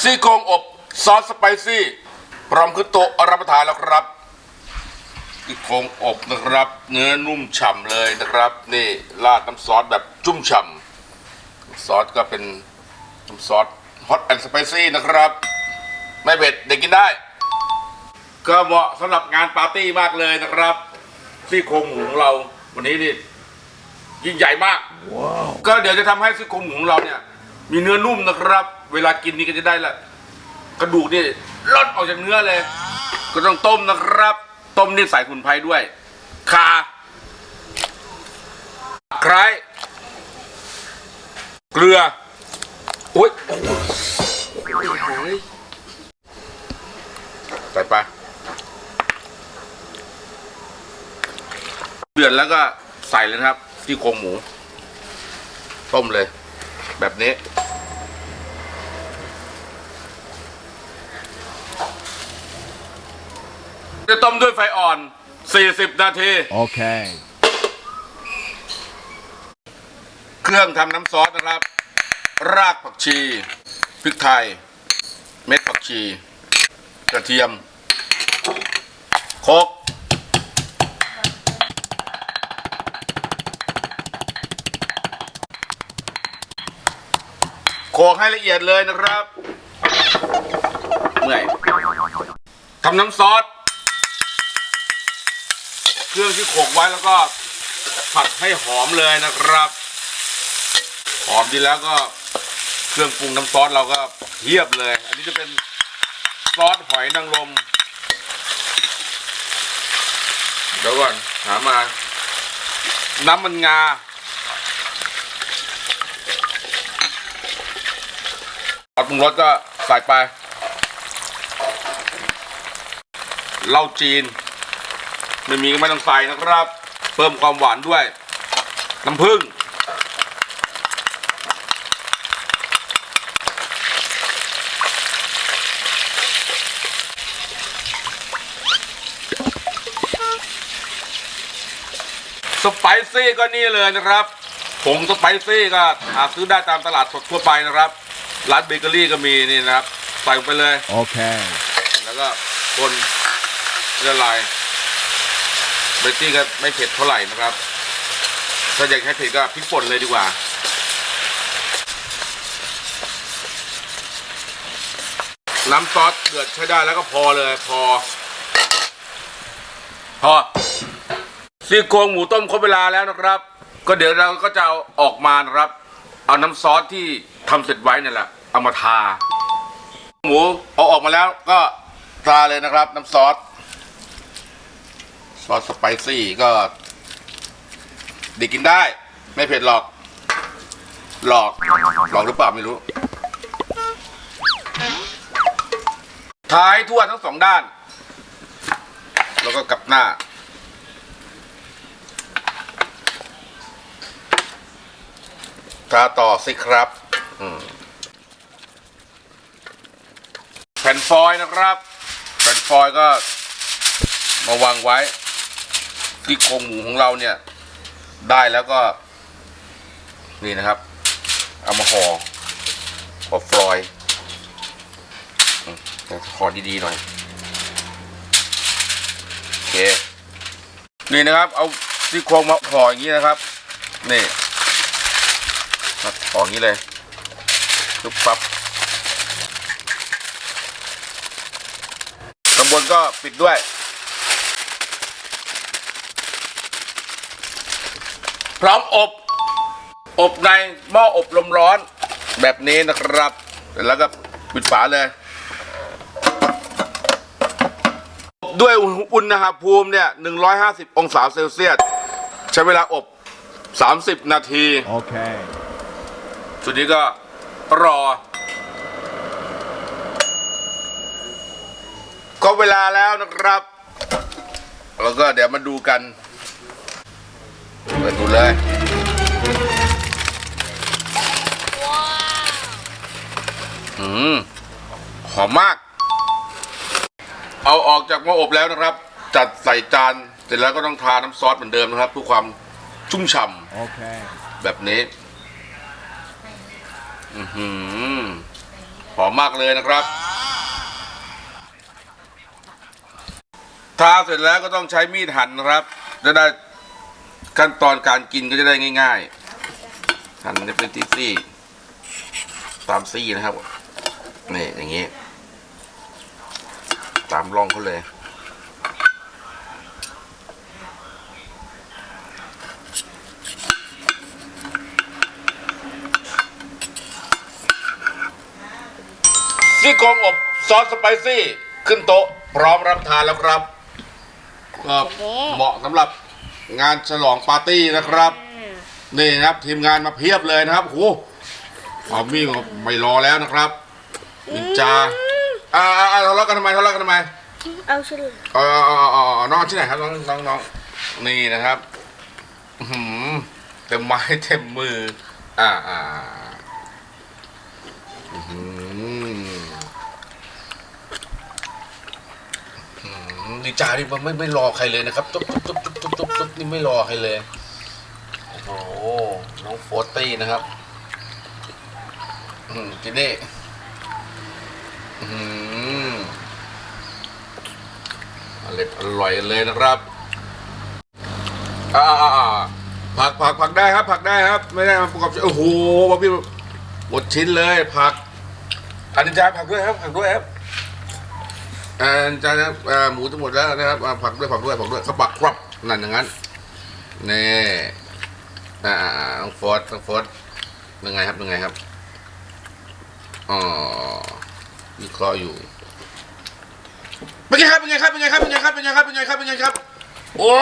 ซี่โครงอบซอสสไปซี่ พร้อมขึ้นโต๊ะรับประทานแล้วครับซี่โครงอบนะครับ เนื้อนุ่มฉ่ำเลยนะครับ นี่ราดน้ำซอสแบบจุ่มฉ่ำซอสก็เป็นน้ำซอสฮอตแอนด์สไปซี่นะครับ ไม่เผ็ดเด็กกินได้ ก็เหมาะสำหรับงานปาร์ตี้มากเลยนะครับ ซี่โครงหมูของเราวันนี้นี่ยิ่งใหญ่มาก ก็เดี๋ยวจะทำให้ซี่โครงหมูของเราเนี่ย มีเนื้อนุ่มนะครับ เวลากินนี่ก็จะได้ละกระดูกนี่ล่อนออกจากเนื้อเลย ก็ต้องต้มนะครับ ต้มนี่ใส่ขุนไพรด้วยข่าไคร้เกลือโอ๊ยโอ้ยใส่ไปเดือดแล้วก็ใส่เลยนะครับ ที่โครงหมู ต้มเลย แบบนี้ จะต้มด้วยไฟอ่อน 40 นาที Okay. เครื่องทำน้ำซอสนะครับ รากผักชี พริกไทย เม็ดผักชี กระเทียมโคกโขกให้ละเอียดเลยนะครับ เมื่อยทำน้ำซอส เครื่องที่โขกไว้แล้วก็ผัดให้หอมเลยนะครับ หอมดีแล้วก็เครื่องปรุงน้ำซอสเราก็เทียบเลย อันนี้จะเป็นซอสหอยนางรมเดี๋ยวก่อนหามา น้ำมันงาซอสปรุงรสก็ใส่ไปเหล้าจีน ไม่มีก็ไม่ต้องใส่นะครับ เพิ่มความหวานด้วย น้ำผึ้งสไปซี่ก็นี่เลยนะครับผงสไปซี่ก็หาซื้อได้ตามตลาดสดทั่วไปนะครับ ร้านเบเกอรี่ก็มีนี่นะครับ ใส่ลงไปเลย Okay. แล้วก็คนละลาย เบเกอรี่ก็ไม่เผ็ดเท่าไหร่นะครับ ถ้าอยากให้เผ็ดก็พริกป่นเลยดีกว่าน้ำซอสเดือดใช้ได้แล้วก็พอเลยพอ พอซี่โครงหมูต้มครบเวลาแล้วนะครับ ก็เดี๋ยวเราก็จะเอาออกมานะครับ เอาน้ำซอสที่ทำเสร็จไว้นี่แหละเอามาทา หมูเอาออกมาแล้วก็ทาเลยนะครับ น้ำซอส ซอสสไปซี่ก็ด็กกินได้ ไม่เผ็ดหรอก หลอก หลอกหรือเปล่าไม่รู้ ท้ายทั่วทั้งสองด้าน แล้วก็กลับหน้า ทาต่อสิครับแผ่นฟอยล์นะครับ แผ่นฟอยล์ก็มาวางไว้ ที่โครงหมูของเราเนี่ย ได้แล้วก็ นี่นะครับ เอามาห่อห่อฟอยล์อืมห่อดีๆหน่อยโอเคนี่นะครับ เอาที่โครงมาห่ออย่างนี้นะครับ นี่ครับออกอย่างนี้เลยปุ๊บปั๊บข้างบนก็ปิดด้วย พร้อมอบ อบในหม้ออบลมร้อนแบบนี้นะครับ แล้วก็ปิดฝาเลยอบด้วยอุณหภูมิเนี่ย 150 องศาเซลเซียส ใช้เวลาอบ 30 นาที Okay. ชุดนี้ก็รอ ก็เวลาแล้วนะครับ แล้วก็เดี๋ยวมาดูกันเปิดดูเลย อืม หอมมาก เอาออกจากหม้ออบแล้วนะครับ จัดใส่จาน เสร็จแล้วก็ต้องทาน้ำซอสเหมือนเดิมนะครับเพื่อความชุ่มฉ่ำ Okay. แบบนี้ อือหือหอมมากเลยนะครับ ทาเสร็จแล้วก็ต้องใช้มีดหั่นนะครับ จะได้ ขั้นตอนการกินก็จะได้ง่ายๆหั่นเป็นซีซี่ตามซี่นะครับนี่อย่างนี้ ตามร่องเขาเลยซี่โครงอบซอสสไปซี่ ขึ้นโต๊ะ พร้อมรับทานแล้วครับเหมาะสำหรับ งานฉลองปาร์ตี้นะครับ นี่นะครับทีมงานมาเพียบเลยนะครับโอ้โหเอามีดมาไม่รอแล้วนะครับนินจาอ่าอ่าอ่าทะเลาะกันทำไมทะเลาะกันทำไมเอาชื่อเออเออเออน้องที่ไหนครับน้องน้องน้องนี่นะครับอื้อหือเต็มไม้เต็มมือ อ่าอ่าอื้อหืออื้อหือ ดีจานี่มันไม่ไม่รอใครเลยนะครับตุ๊บตุ๊บตุ๊บตุ๊บตุ๊บตุ๊บตุ๊บนี่ไม่รอใครเลยโอ้โหน้องโฟร์ตี้นะครับ อืมกินนี่อืมอร่อยอร่อยเลยนะครับอ่าผักผักผักได้ครับ ผักได้ครับ ไม่ได้มาประกอบโอ้โหบอบบี้หมดชิ้นเลยผักอันนี้จาผักด้วยครับผักด้วยครับ อันจานนะอ่อหมูจะหมดแล้วนะครับอ่าผักด้วยผักด้วยผักด้วยเขาปักครับนั่นอย่างนั้นนี่อ่าต้องฟร์ดน้องฟร์ดยังไงครับยังไงครับอ๋อวิเคราะห์อยู่เป็นไงครับเป็นไงครับเป็นไงครับเป็นไงครับเป็นไงครับเป็นไงครับเป็นไงครับโอ้